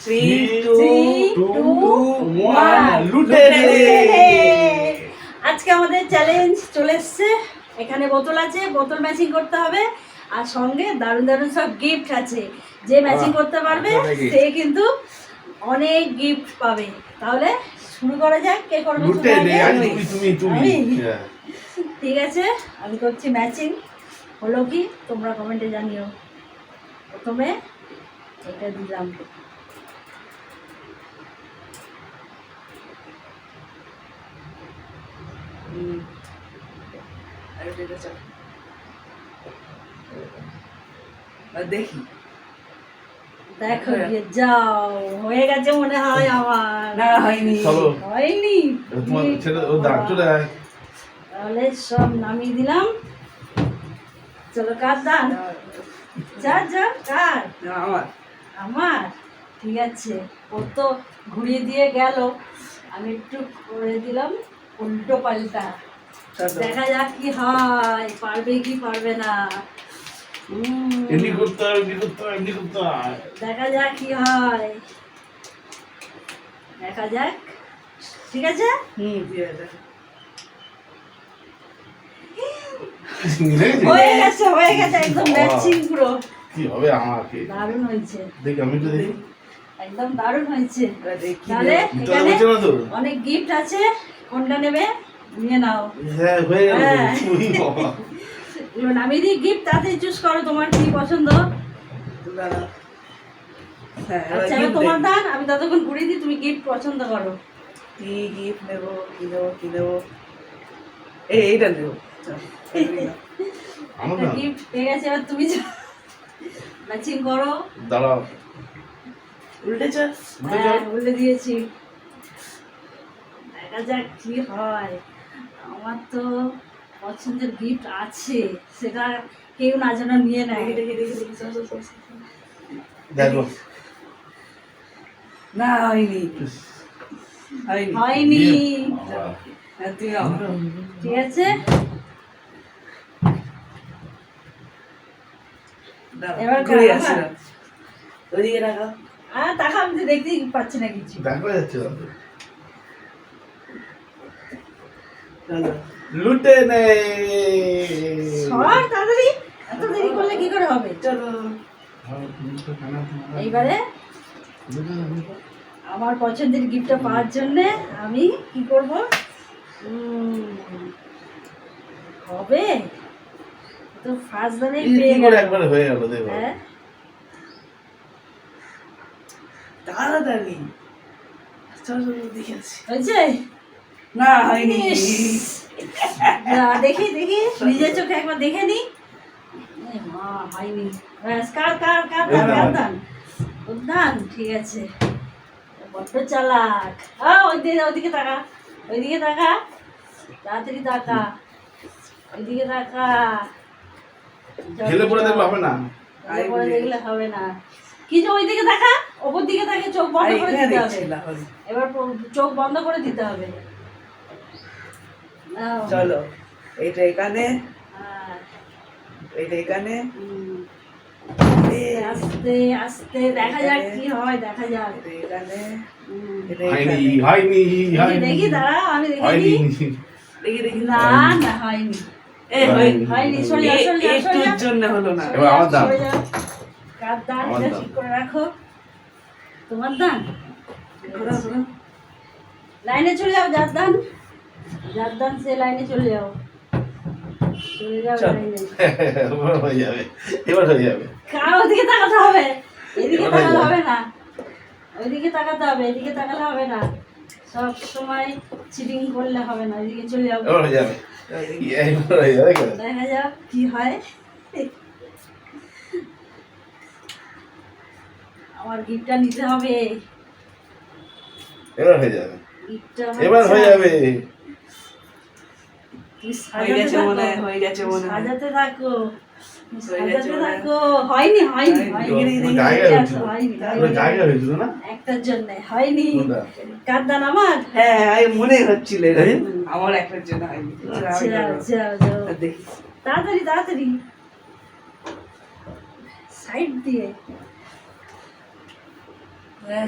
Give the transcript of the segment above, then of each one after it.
Three two Three, two, two, one, one. লুটে। আজকে আমাদের চ্যালেঞ্জ চলে এসছে। এখানে বোতল আছে বোতল ম্যাচিং করতে হবে। আর সঙ্গে দারুণ দারুণ সব গিফট আছে। যে ম্যাচিং করতে পারবে সে কিন্তু অনেক গিফট পাবে। তাহলে শুরু করা যাক কে করবে। ঠিক আছে আমি করছি ম্যাচিং হলো কি? তোমরা কমেন্টে জানিও। প্রথমে এটা দিলাম হুম। আর এটা চল। আর দেখি দেখো। যাও হয়ে গেছে মনে হয় আমার না হয়নি হয়নি তোমার ছেলে ও দাঁড় চলে আয় তাহলে সব নামিয়ে দিলাম চলো কার দান যা যা কার আমার আমার ঠিক আছে। ও তো ঘুরিয়ে দিয়ে গেল। আমি একটু করে দিলাম। উল্টো পাল্টা। দেখা যাক কি হয় পারবে কি পারবে না। এমনি করতে হবে এমনি করতে হবে এমনি করতে হবে দেখা যাক কি হয়। দেখা যাক। ঠিক আছে? হুম। হয়ে গেছে হয়ে গেছে একদম ম্যাচিং পুরো। কি হবে আমাকে? দারুণ হয়েছে। দেখি আমি তো দেখি। একদম দারুণ হয়েছে। তাহলে এখানে অনেক গিফট আছে। কোনটা নেবে? নিয়ে নাও। হ্যাঁ হয়ে আমি দিই। গিফট তাতে চুজ করো তোমার কি পছন্দ। হ্যাঁ, আচ্ছা তোমার। দান আমি ততক্ষণ ঘুরিয়ে দিই তুমি গিফট পছন্দ করো। কি gift নেব, কি নেব, কি নেব? এই, এইটা নেব। গিফট পেয়ে গেছে এবার তুমি ম্যাচিং করো। দাঁড়াও। উল্টে চল। হ্যাঁ। দিয়েছি দেখা যাক কি হয় আমার তো পছন্দের গিফট আছে সেটা কেউ না যেন নিয়ে নেয় দেখি, না হয়নি হয়নি। হ্যাঁ। ঠিক আছে এবার ঘুরে? আসি ওদিকে রাখো। আর দেখা আমি তো দেখতেই পাচ্ছি না কিছু। দেখা যাচ্ছে না তো। চলো। লুটে নে। সর তাড়াতাড়ি এত দেরি করলে কি করে হবে? চলো। এইবারে আমার পছন্দের গিফটটা পাওয়ার জন্য আমি কি করব? হবে? তো ফার্স্ট দানে কি পেয়ে গেল একবারে হয়ে গেল দেখো। হ্যাঁ। তাড়াতাড়ি। দেখে। হয়েছে? না হয়নি। দেখি দেখি। নিজের চোখে একবার দেখে নি। হয়নি। ব্যাস কার কার কার দান, দান। কার দান উদ্যান ঠিক আছে। বড্ড চালাক। দিকে ওইদিকে তাকা। ওইদিকে তাকা। তাড়াতাড়ি তাকা। ওইদিকে তাকা। দেখলে হবে না। দেখলে হবে না। কি যে ওইদিকে তাকা? ওপর দিকে তাকে চোখ বন্ধ করে দিতে হবে। এবার চোখ বন্ধ করে দিতে হবে। চলো এইটা এখানে হ্যাঁ, এইটা এখানে। আস্তে আস্তে দেখা যাক কি হয় দেখা যাক। এখানে হয়নি হয়নি দেখি, হয়নি দেখি দাঁড়া আমি দেখে। দেখি দেখি। না না হয়নি। এ হয়নি। সরে সরে জন্য হলো না। এবার আমার। ঠিক করে রাখো। তোমার দান। লাইনে চলে যাও যার দান। যার দান সে লাইনে চলে যাও। চলে যাও লাইনে। হয়ে যাবে। এবার হয়ে যাবে। কার ওদিকে তাকাতে হবে? এদিকে হবে না। ওইদিকে তাকাতে হবে এদিকে তাকালে হবে না। সব সময় চিটিং করলে হবে না এদিকে চলে যাও? দেখা যাক কি হয়। আমার গিফটটা নিতে হবে। এবার হয়ে যাবে। এবার হয়ে যাবে। হয়ে গেছে মনে হয় হয়ে গেছে মনে হয়। সাজাতে থাকো। হয়ে মনে? আমার? হ্যাঁ মনে হচ্ছিল আমার একটার জন্য হয়নি। আচ্ছা তাড়াতাড়ি তাড়াতাড়ি। সাইড দিয়ে।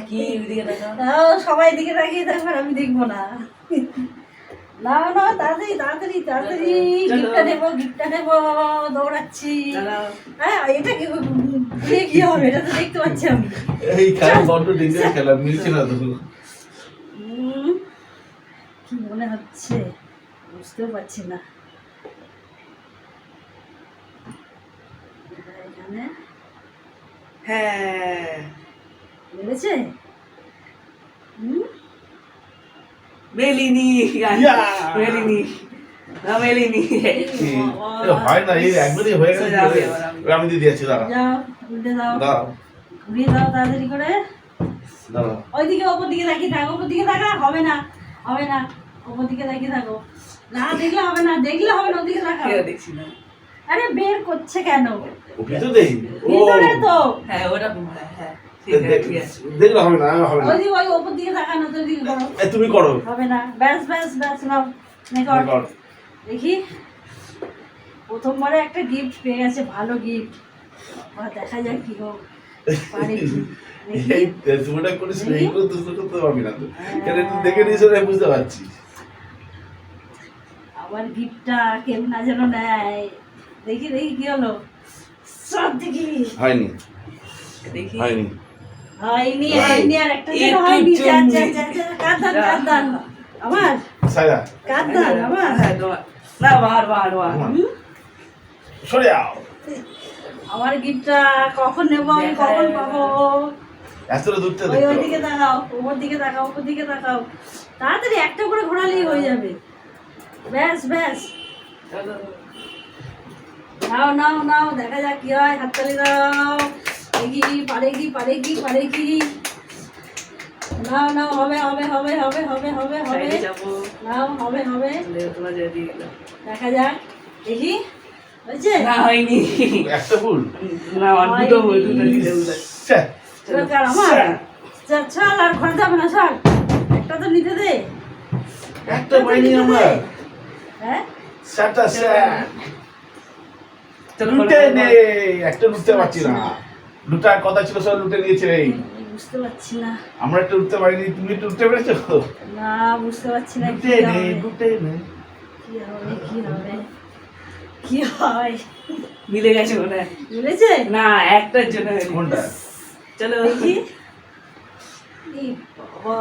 কি ওইদিকে সবাই দিকে তাকিয়ে থাকবে আমি দেখব না। না না তাড়াতাড়ি তাড়াতাড়ি তাড়াতাড়ি। গিফটটা নেব গিফটটা নেব দৌড়াচ্ছি। হ্যাঁ এটা কি কি হবে? এটা তো দেখতে পাচ্ছি আমি। এই ডেঞ্জারাস খেলা মিলছে না তো। কি মনে হচ্ছে? বুঝতেও পারছি না। এখানে। হ্যাঁ। মিলেছে হুম? মেলিনি মেলিনি। মেলিনি। হয় না এই একবারই হয়ে গেছে। সোজা হবে এবার আমি। আমি দিদি দাঁড়া দাও। ঘুরিয়ে দাও তাড়াতাড়ি করে। ওইদিকে ওপর দিকে তাকিয়ে থাকো ওপর দিকে থাকা হবে না হবে না। ওপর দিকে তাকিয়ে থাকো। না দেখলে হবে না দেখলে হবে না ওদিকে থাকা দেখছি না। আরে বের করছে কেন? ভিতরে? তো। হ্যাঁ ওটা হ্যাঁ। হ্যাঁ ঠিক আছে ঠিক আছে দেখলে হবে না হবে না। ওই ওপর দিকে তাকানো তো ওইদিকে করো তুমি করো। হবে না। ব্যাস ব্যাস ব্যাস নাও। কর। কর। দেখি। প্রথমবারে একটা গিফট পেয়ে গেছে ভালো গিফট দেখা যাক কি হোক পারে। কি দেখি। এই তুমিটা করিস না এইগুলো তো তো করতে পারবি না তো। কেন তুই দেখে নিয়েছো না বুঝতে পারছি আবার গিফটটা কেউ না যেন নেয়। দেখি দেখি কি হলো। সব দেখি হয়নি। দেখি। হয়নি। হয়নি হয়নি আর একটা হয়নি কাঁদান কাঁদান। আমার কাঁদান আমার না বার বার বার। সরে যাও। আমার গিফটটা কখন নেব আমি? কখন পাবো? এতটা ওই দেখতে ওইদিকে তাকাও ওপর দিকে তাকাও ওপর দিকে তাকাও। তাড়াতাড়ি একটা করে ঘোরালেই হয়ে যাবে। ব্যাস ব্যাস। নাও নাও নাও দেখা যাক কি হয় হাততালি দাও। পারেগি পারেগি পারেগি পারেগি। না না হবে হবে হবে হবে হবে হবে হবে। নাও হবে হবে। দেখা যাক। দেখি। হয়েছে? না হয়নি। একটা ভুল। না দুটো ভুল দুটো আমার? চল আর ঘরে যাবে না চল একটা তো নিতে দে। একটা পাইনি আমরা। হ্যাঁ? স্যাটা স্যাট একটা নিতে পারছি না। লুটার কথা ছিল সব লুটে নিয়েছে রে বুঝতে পারছি না। আমরা একটা উঠতে পারিনি তুমি একটু উঠতে পেরেছ? না বুঝতে পারছি না কি লুটে নে হবে? লুটে নে। কি হবে কি হবে? কি হয়? মিলে গেছে মনে হয়। বুঝেছে না একটার জন্য। কোনটা? চলো বাবা,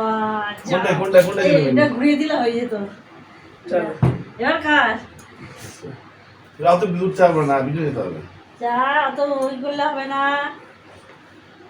যা। কোনটা কোনটা কোনটা এটা ঘুরিয়ে দিলে হয়ে যেত। চলো। এবার কার রাও তো উঠতে হবে না নিতে হবে। যা অত ওই করলে হবে না।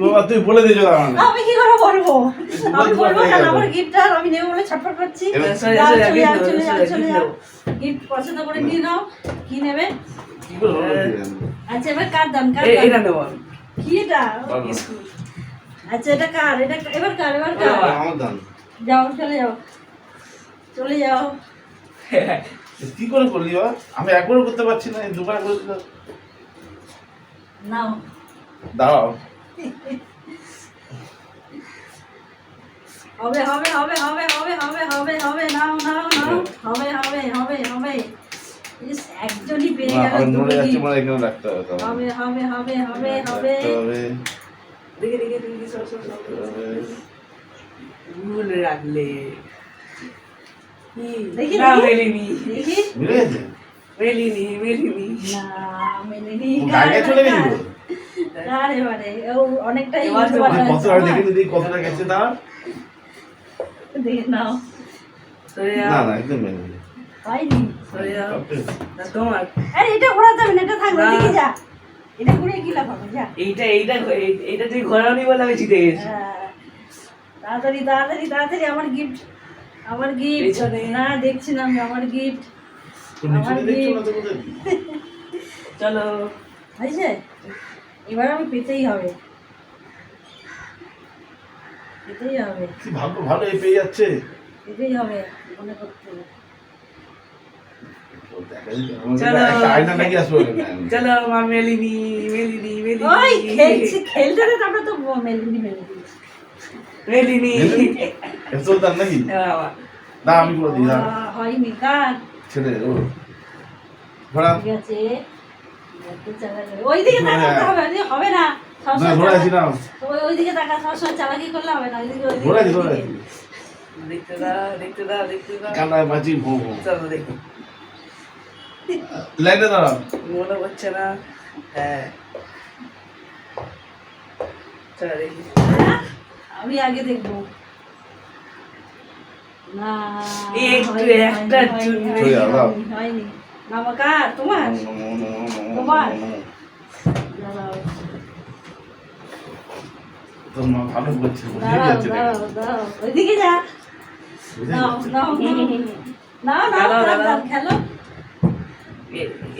বাবা তুই বলে মানে। আমি কি করে বলব? আমি বলব বলব হয়ে কেন? গেল। আমার গিফটটা আমি নেব বলে ছটফট করছি। চলে যাও, চলে যাও, চলে যাও। গিফট পছন্দ করে নিয়ে নাও কি নেবে? করে হলো কি জানি। আচ্ছা এবার কার দাম? কার এই- এইটা দাম নেব আমি। কি এটা? পারব না। স্কুল। আচ্ছা এটা কার? এটা এবার কার এবার কার? আমার। দান যাও চলে যাও। চলে যাও। কি করে করলি বা আমি একবারও করতে পারছি না দুবার করে দিলাম। নাও। দাঁড়াও হবে হবে হবে হবে হবে হবে হবে হবে নাও নাও নাও হবে হবে হবে হবে একজনই পেয়ে গেল দুটো। মানে হবে হবে হবে হবে হবে দেখে দেখে দেখে সর সর সর ভুল রাখলে দেখি, না মেলিনি দেখি মেলিনি মেলিনি না মেলেনি ও চলে গেছিল? এবারে ও অনেকটাই এবার তো উল্টোপাল্টা কত আর দেখে নিদি কতটা গেছে তার? দেখে নাও। না না একদম মেলে হয়নি। সরে যাও না, তোমার? আরে এটা ঘোরাতে হবে না এটা থাকবে না। যা। এটা ঘুরিয়ে কি লাভ হবে যা। এইটা এইটা এইটা তুই ঘোরানি বলে আমি জিতে গেছি। হ্যাঁ। তাড়াতাড়ি তাড়াতাড়ি তাড়াতাড়ি আমার গিফট আমার গিফট। না দেখছি না আমি আমার গিফট আমার কোথায়? হয়েছে? এবার আমি পেতেই হবে। এটাই হবে। কি ভাগ্য ভালো এই পেয়ে যাচ্ছে? এটাই হবে মনে করতে হবে। ও দেখা যাচ্ছে, আমার চলো। একটা আয়না নাকি আসবে ওখানে। চলো মা মেলিনি মেলিনি মেলিনি ওই খেলছে খেলতে দে তারপরে তো মেলিনি মেলিনি মেলিনি এ সুলতান নাকি? না আমি করে দিই না হয়নি কার ছেলে ও। ঘোড়া ঠিক আছে। ওইদিকে তাকাতে হবে হবে না। না সবসময় ঘোড়া আছি চালাকি- না ওই- ওইদিকে তাকা সবসময় চালাকি করলে হবে না ওইদিকে ওইদিকে, ঘোড়া আছি ঘোড়া আছি ওইদিকে। দেখতে দাও দেখতে দাও দেখতে দাও কান্নায় বাঁচি ভো ভো। চলো দেখি। লাইনে দাঁড়াও মনে হচ্ছে না। হ্যাঁ। চলো দেখি। আমি আগে দেখব। না একটু হয়নি, একটা হয়নি, তোমার তোমার? ওইদিকে যা। খেলো।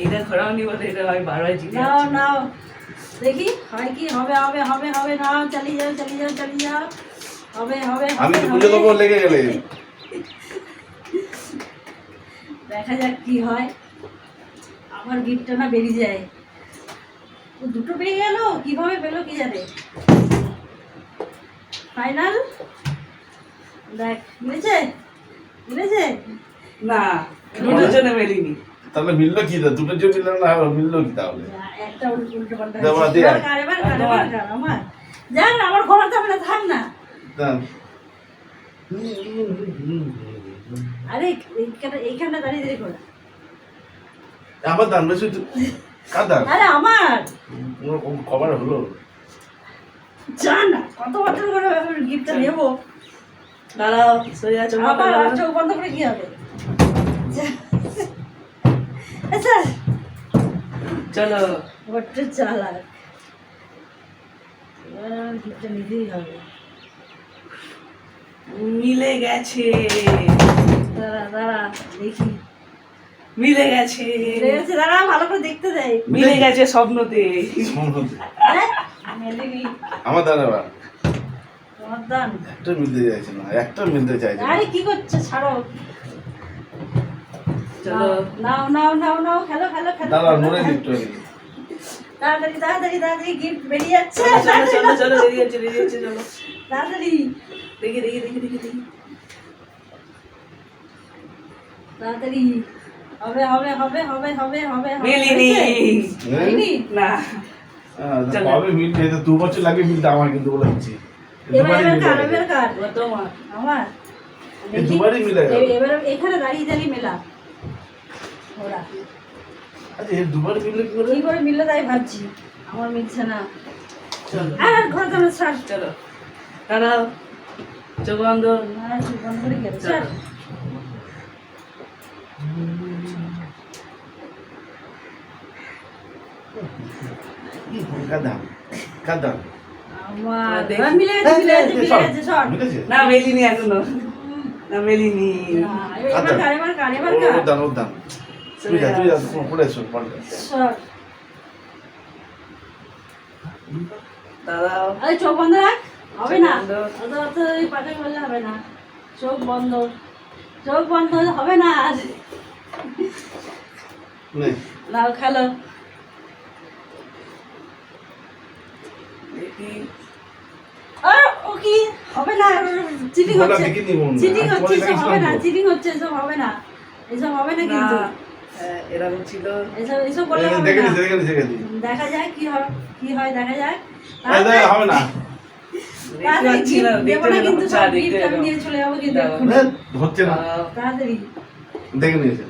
এটা বলে এটা আমি বারবার জিজ্ঞেস নাও নাও। দেখি হয় কি? হবে হবে হবে হবে। নাও চালিয়ে যাও চালিয়ে যাও চালিয়ে যাও। হবে হবে আমি তো বুঝে দেবো লেগে গেলে। দেখা যাক কি হয়। আমার গিফটটা না বেরিয়ে যায়। ও দুটো পেয়ে গেল কীভাবে পেল কি জানে? ফাইনাল? দেখ মিলেছে? মিলেছে? না দুটোর জন্য মেলিনি। তাহলে মিললো কি? মিললো না মিললো কি তাহলে? না, একটা উল্টো উল্টো পাল্টা আমার। যাক আমার না থাক না। আরে এইখানে এইখানে দাঁড়িয়ে দাঁড়িয়ে করে আবার দান বেশি কার দান? আরে আমার। কবার হলো? যা না কত বছর করে গিফটটা নেব? দাঁড়াও আবার চোখ বন্ধ করে কি হবে? আচ্ছা চলো। বড্ড চালাক। গিফটটা নিতেই হবে। মিলে গেছে। দাঁড়া দাঁড়া দেখি। মিলে গেছে। আছে দাঁড়া ভালো করে দেখতে দেয়। মিলে গেছে স্বপ্নতে। হ্যাঁ? আমার দান এবার একটা মিলতে চাইছে না একটা মিলতে চাইছে আরে কি করছে? ছাড়ো। চলো। নাও নাও নাও নাও খেলো খেলো খেলো দাঁড়া খেলো, তাড়াতাড়ি তাড়াতাড়ি তাড়াতাড়ি গিফট বেরিয়ে যাচ্ছে। চলো চলো তাড়াতাড়ি, চলো বেরিয়ে যাচ্ছে বেরিয়ে যাচ্ছে চলো। তাড়াতাড়ি। দেখি দেখি দেখি দেখি দেখি। তাড়াতাড়ি। হবে হবে হবে হবে হবে হবে হবে। মিলিনি না। কবে মিলবে তো দু বছর লাগে মিলতে আমার কিন্তু বলে দিচ্ছি। এবার দুবারই এবার মিলে কার এবার কার? আমার দুবারই মিলে গেল। এবার এখানে দাঁড়িয়ে দাঁড়িয়ে মেলা। ওরা। আচ্ছা দুবার মিললে কি করে? কি করে মিললে তাই ভাবছি। আমার মিলছে না। চলো। আর ঘরে তোমরা ছাড়। চলো। দাঁড়াও। চোখ বন্ধ। না চুপ বন্ধ করে গেল ছাড় কাদাম কাদাম আমার দেখি। এবার মিলে গেছে মিলে গেছে মিলে গেছে সর মিলেছে? না মেলিনি এখনও। না মেলিনি। না, এবার কার এবার কার এবার ও কার? দান ও দান তুই যা তুই যা পড়ে এসো পড়ে দাঁড়াও। আরে চোখ বন্ধ রাখ। হবে না। চোখ বন্ধ। অত অত ওই পাটে করলে হবে না। চোখ বন্ধ। চোখ বন্ধ হবে না। আর নে। নাও খেলো দেখি আর ও কি হবে না। চিটিং হচ্ছে। দেখিনি। চিটিং হচ্ছে এসব হবে না। চিটিং হচ্ছে এসব হবে না। এসব হবে না না কিন্তু। এরকম ছিল। এসব এসব করলে হবে দেখে না। কি হয় কি হয় হবে না। দেখে। নিয়েছে।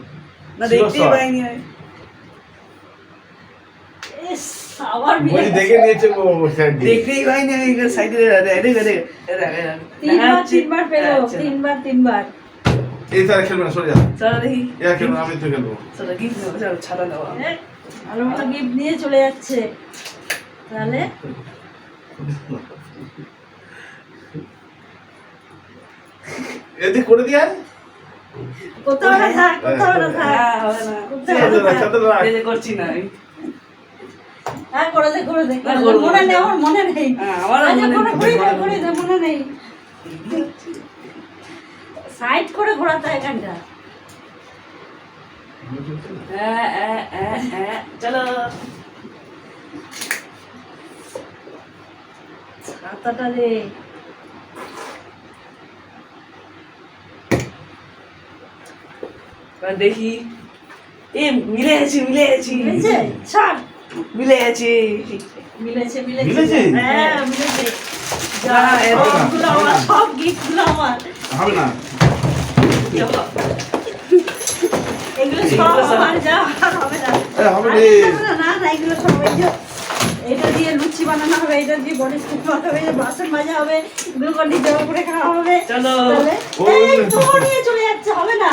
না দেখতেই পাইনি দেখে নিয়েছে ও সাইডে তিনবার তিনবার পেল আচ্ছা। তিনবার তিনবার এই খেলবে না সরে যা চলো দেখি এরা খেলবে না, আমি তো খেলব চলো কি চলো ছাড়া নেওয়া এ, ভালো মতো গিফট নিয়ে চলে যাচ্ছে তাহলে এদিকে করে দিয়ে কোথাও না থাক কোথাও না থাক না হবে না কোথাও না থাক করছি না আমি হ্যাঁ করে দে করে দে। মনে না। নেই আমার মনে নেই। হ্যাঁ, আমারও আচ্ছা, মনে নেই। দে, করে দে, মনে নেই। সাইড করে ঘোরাতে হয় হ্যাঁ, হ্যাঁ, হ্যাঁ, হ্যাঁ, চলো। রে দেখি। এ মিলে গেছি মিলে গেছি। মিলেছে ছাড়। মিলে গেছি মিলেছে মিলেছে। মিলেছে? হ্যাঁ মিলেছে। যা না, আমার সব গিফটগুলো আমার। হবে না। এগুলো সব আমার যা হবে না। হবে না, না, না এগুলো সব এটা দিয়ে লুচি বানানো হবে এটা দিয়ে বডি স্কুপ বানানো হবে বাসন মাজা হবে গ্লুকন ডি জল করে খাওয়া হবে। চলো। তাহলে এই তো নিয়ে চলে যাচ্ছে হবে না।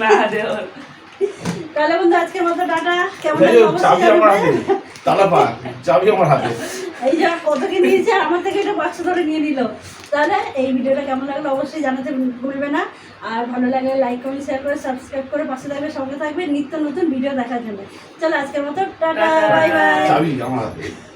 না দেও তাহলে বন্ধু আজকের মতো টাটা। কেমন চাবি আমার হাতে। তালা পা চাবি আমার হাতে। এই যে কত কি নিয়েছে আমার থেকে এটা বাক্স ধরে নিয়ে নিল। তাহলে এই ভিডিওটা কেমন লাগল অবশ্যই জানাতে ভুলবে না। আর ভালো লাগলে লাইক কমেন্ট শেয়ার করে সাবস্ক্রাইব করে পাশে থাকবে সঙ্গে থাকবে নিত্য নতুন ভিডিও দেখার জন্য। চলো আজকের মতো টাটা টাটা। বাই বাই চাবি আমার হাতে।